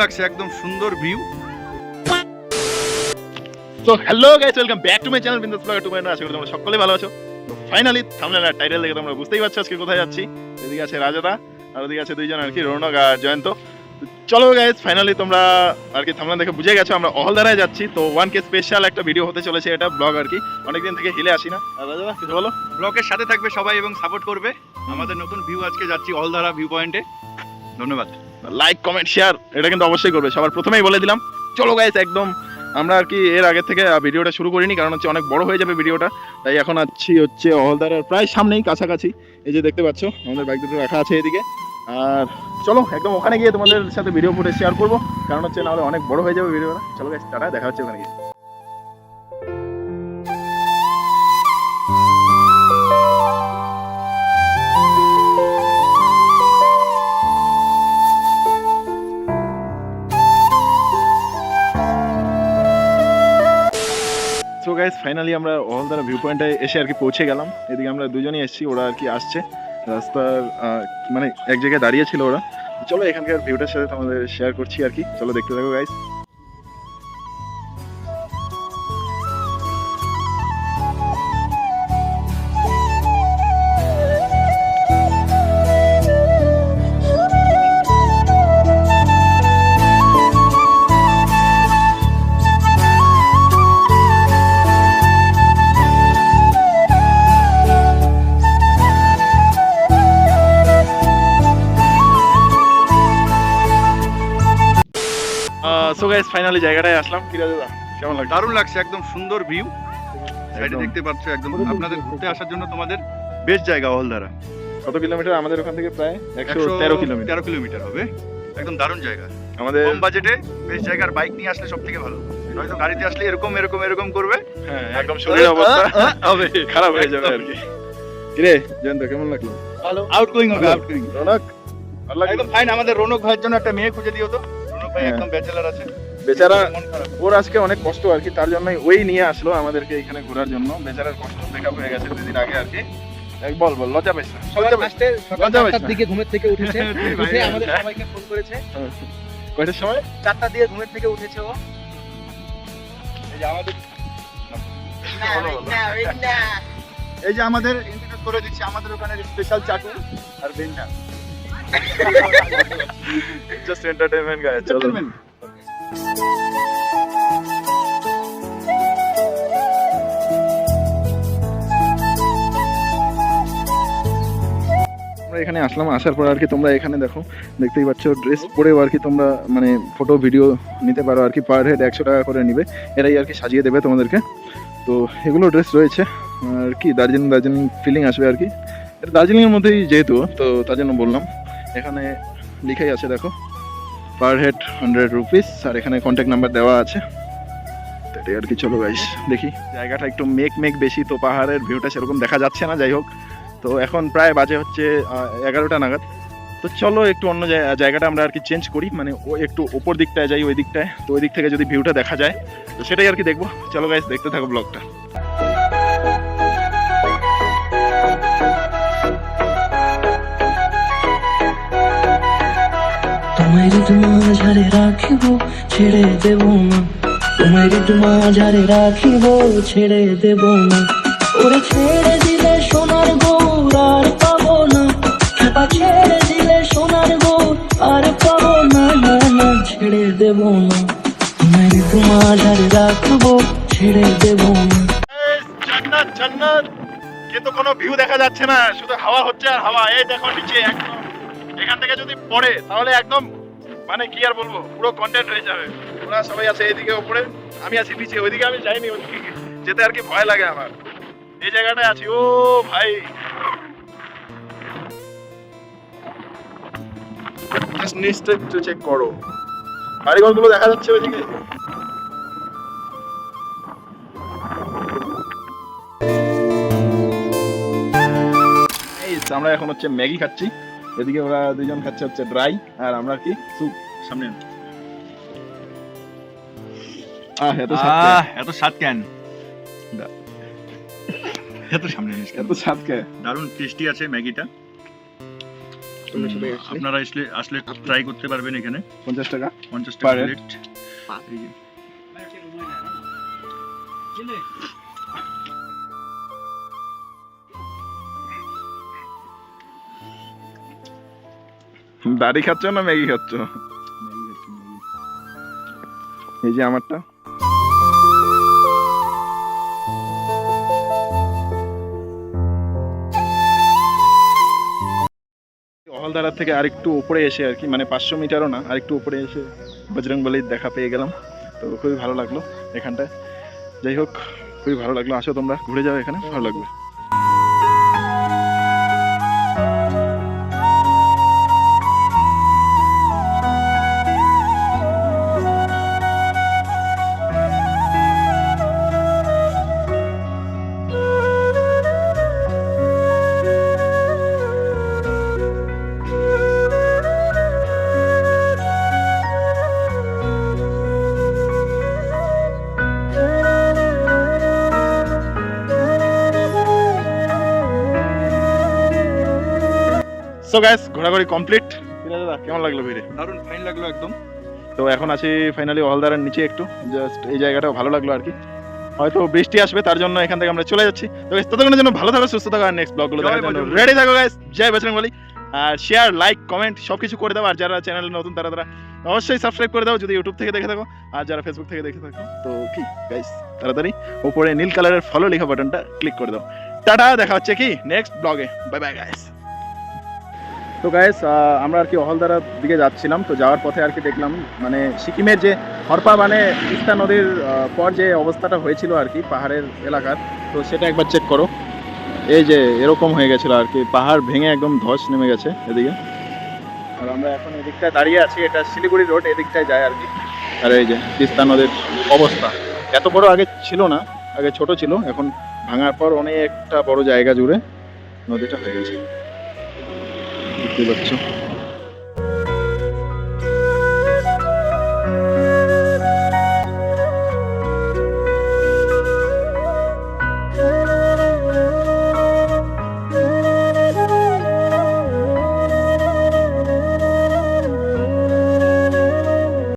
লাগছে একদম সুন্দর ভিউ তো hello guys welcome back to my channel Bindaas blogger to my আশা করি তোমরা সকলে ভালো আছো। তো ফাইনালি থামনেল আর টাইটেল দেখে তোমরা বুঝতেই পারছ আজকে কোথায় যাচ্ছি। এদিকে আছে রাজাদা আর ওদিকে আছে দুইজন আর কি রৌনক আর জয়ন্ত। তো চলো গাইস ফাইনালি তোমরা আর কি থামনেল দেখে বুঝে গেছো আমরা অহলদারায় যাচ্ছি। তো ওয়ান কে স্পেশাল একটা ভিডিও হতে চলেছে এটা ব্লগ আর কি। অনেকদিন থেকে হিলে আসি না। আর রাজাদা কিছু বলো? ব্লগের সাথে থাকবে সবাই এবং সাপোর্ট করবে। আমাদের নতুন ভিউ আজকে যাচ্ছি অলধারা ভিউ পয়েন্টে ধন্যবাদ। লাইক কমেন্ট শেয়ার এটা কিন্তু অবশ্যই করবে। সবার প্রথমেই বলে দিলাম, চলো গাইস একদম আমরা আর কি এর আগে থেকে ভিডিওটা শুরু করিনি, কারণ হচ্ছে অনেক বড় হয়ে যাবে ভিডিওটা, তাই এখন আছি হচ্ছে অহলদারার প্রায় সামনেই কাছাকাছি। এই যে দেখতে পাচ্ছ, আমাদের বাইক দুটো রাখা আছে এদিকে। আর চলো, একদম ওখানে গিয়ে তোমাদের সাথে ভিডিও ফুটে শেয়ার করব, কারণ হচ্ছে না নাহলে অনেক বড় হয়ে যাবে ভিডিওটা চলো গাইস টাটা, দেখা হচ্ছে ওখানে গিয়ে। ফাইনালি আমরা অহলদারা ভিউ পয়েন্টে এসে আর কি পৌঁছে গেলাম। এদিকে আমরা দুজনেই এসেছি, ওরা আর কি আসছে। রাস্তার মানে এক জায়গায় দাঁড়িয়ে ছিল ওরা। চলো এখানকার ভিউটার সাথে তোমাদের শেয়ার করছি আর কি। চলো দেখতে থাকো গাইস সো গাইস ফাইনালি জায়গাটায় আসলাম। কি রাজা কেমন লাগছে? দারুণ লাগছে একদম সুন্দর ভিউ সাইডে দেখতে পাচ্ছ একদম আপনাদের ঘুরতে আসার জন্য তোমাদের বেস্ট জায়গা অলধারা কত কিলোমিটার? আমাদের ওখান থেকে প্রায় একশো তেরো কিলোমিটার। তেরো কিলোমিটার হবে। একদম দারুণ জায়গা। আমাদের কম বাজেটে বেস্ট জায়গার বাইক নিয়ে আসলে সব থেকে ভালো। নয়তো গাড়িতে আসলে এরকম এরকম এরকম করবে। হ্যাঁ একদম শরীরের অবস্থা হবে খারাপ হয়ে যাবে আর কি। কিরে জয়ন্ত কেমন লাগল? ভালো। আউটগোয়িং হবে আউটগোয়িং রনক একদম ফাইন আমাদের রৌনক ভাইয়ের জন্য একটা মেয়ে খুঁজে দিও তো। ভাই হ্যাঁ। একদম ব্যাচেলার আছে। বেচারা ওর আজকে অনেক কষ্ট আর কি তার জন্যই ওই নিয়ে আসলো আমাদেরকে এখানে ঘোরার জন্য। বেচারার কষ্ট ব্রেকআপ হয়ে গেছে দুদিন আগে আর কি। বল বল লজ্জা পাইস লজ্জা পাইস পাঁচটায় সকাল লজ্জা পাইস চারটার না? দিকে ঘুমের থেকে উঠেছে। উঠে আমাদের। সবাইকে ফোন করেছে। কয়টার সময়? চারটা দিয়ে ঘুমের থেকে উঠেছে ও। এই যে আমাদের এই যে আমাদের ইন্ট্রোডিউস করে দিচ্ছি আমাদের ওখানে স্পেশাল চাটু আর বেঞ্জা জাস্ট এন্টারটেইনমেন্ট গায়ে চলো আমরা এখানে আসলাম আসার পর আর কি তোমরা এখানে দেখো দেখতেই পাচ্ছ ড্রেস পরেও আর কি তোমরা মানে ফটো ভিডিও নিতে পারো আর কি পার হেড একশো টাকা করে নিবে। এরাই আর কি সাজিয়ে দেবে তোমাদেরকে। তো এগুলো ড্রেস রয়েছে। আর কি দার্জিলিং দার্জিলিং ফিলিং আসবে আর কি। এটা দার্জিলিংয়ের মধ্যেই যেহেতু তো তার জন্য বললাম। এখানে লিখাই আছে, দেখো। পার হেড হান্ড্রেড রুপিস আর এখানে কন্ট্যাক্ট নাম্বার দেওয়া আছে। তো এটাই আর কি চলো গাইস দেখি। জায়গাটা একটু মেক মেক বেশি, তো পাহাড়ের ভিউটা সেরকম দেখা যাচ্ছে না, যাই হোক। তো এখন প্রায় বাজে হচ্ছে এগারোটা নাগাদ। তো চলো একটু অন্য জায়- জায়গাটা আমরা আর কি চেঞ্জ করি মানে ও একটু ওপর দিকটায় যাই, ওই দিকটায়। তো ওই দিক থেকে যদি ভিউটা দেখা যায়, তো সেটাই আর কি দেখব। চলো গাইস দেখতে থাকো ব্লগটা তোমায় মাঝারে রাখিব, ছেড়ে দেব না। তোমায় মাঝারে রাখিব, ছেড়ে দেব না। ওরে ছেড়ে দিলে সোনার গৌর আর পাবো না। খেপা ছেড়ে দিলে সোনার গৌর আর পাবো না না না, ছেড়ে দেব না। তোমায় মাঝারে রাখব, ছেড়ে দেব না। জান্নাত জান্নাত। কিন্তু কোনো ভিউ দেখা যাচ্ছে না। শুধু হাওয়া হচ্ছে আর হাওয়া। এই দেখো নিচে একদম। এখান থেকে যদি পড়ে, তাহলে একদম মানে কি আর বলব? পুরো কন্টেন্ট হয়ে যাবে। ওরা সবাই আছে এইদিকে উপরে আমি আছি নিচে ওইদিকে আমি যাইনি যেতে আর কি ভয় লাগে আমার। এই জায়গাটায় আছি। ও ভাই। চেক করো। বাড়িঘরগুলো দেখা যাচ্ছে ওইদিকে? আমরা এখন হচ্ছে ম্যাগি খাচ্ছি। এদিকে ওরা দুজন খাচ্ছে হচ্ছে ড্রাই আর আমরা কি? স্যুপ সামনে আহ এত স্বাদ এত স্বাদ কেন? এত সামনে এত স্বাদ কে দারুণ টেস্টি আছে ম্যাগিটা। আপনারা আসলে আসলে ট্রাই করতে পারবেন এখানে। পঞ্চাশ টাকা পঞ্চাশ টাকা? প্লেট দাড়ি খাচ্ছ না ম্যাগি খাচ্ছ? এই যে আমারটা। হলদারা থেকে আরেকটু উপরে এসে আর কি মানে পাঁচশো মিটারও না, আরেকটু উপরে এসে বজরংবলির দেখা পেয়ে গেলাম। তো খুবই ভালো লাগল এখানটায়। যাই হোক, খুবই ভালো লাগল। আসো তোমরা, ঘুরে যাও এখানে, ভালো লাগবে। সো গাইস ঘোরাঘুরি কমপ্লিট দাদা কেমন লাগল ভিড়ে? দারুণ ফাইন লাগল একদম। তো এখন আছি ফাইনালি হলদারের নিচে একটু। জাস্ট এই জায়গাটাও ভালো লাগল আর কি। হয়তো বৃষ্টি আসবে তার জন্য এখান থেকে আমরা চলে যাচ্ছি। তো ততক্ষণের জন্য ভালো থাকো সুস্থ থাকো আর নেক্সট ব্লগগুলো দেখার জন্য রেডি থাকো গাইস জয় বজরং বলি। আর শেয়ার লাইক কমেন্ট সব কিছু করে দাও। আর যারা চ্যানেল নতুন তারা তারা অবশ্যই সাবস্ক্রাইব করে দাও যদি ইউটিউব থেকে দেখে থাকো। আর যারা ফেসবুক থেকে দেখে থাকো তো কি গাইস তাড়াতাড়ি উপরে নীল কালারের ফলো লেখা বাটনটা ক্লিক করে দাও। টাটা দেখা হচ্ছে কি? নেক্সট ব্লগে বাই বাই গাইস তো গাইস আমরা আর কি অহলদারার দিকে যাচ্ছিলাম, তো যাওয়ার পথে আর কি দেখলাম মানে সিকিমের যে হরপা মানে তিস্তা নদীর পর যে অবস্থাটা হয়েছিল আর কি পাহাড়ের এলাকার, তো সেটা একবার চেক করো। এই যে এরকম হয়ে গেছিল আর কি, পাহাড় ভেঙে একদম ধস নেমে গেছে এদিকে। আর আমরা এখন এদিকটায় দাঁড়িয়ে আছি, এটা শিলিগুড়ি রোড এদিকটায় যায় আর কি। আর এই যে তিস্তা নদীর অবস্থা, এত বড় আগে ছিল না, আগে ছোট ছিল, এখন ভাঙার পর অনেকটা বড় জায়গা জুড়ে নদীটা হয়ে গেছে। দেখতে পাচ্ছ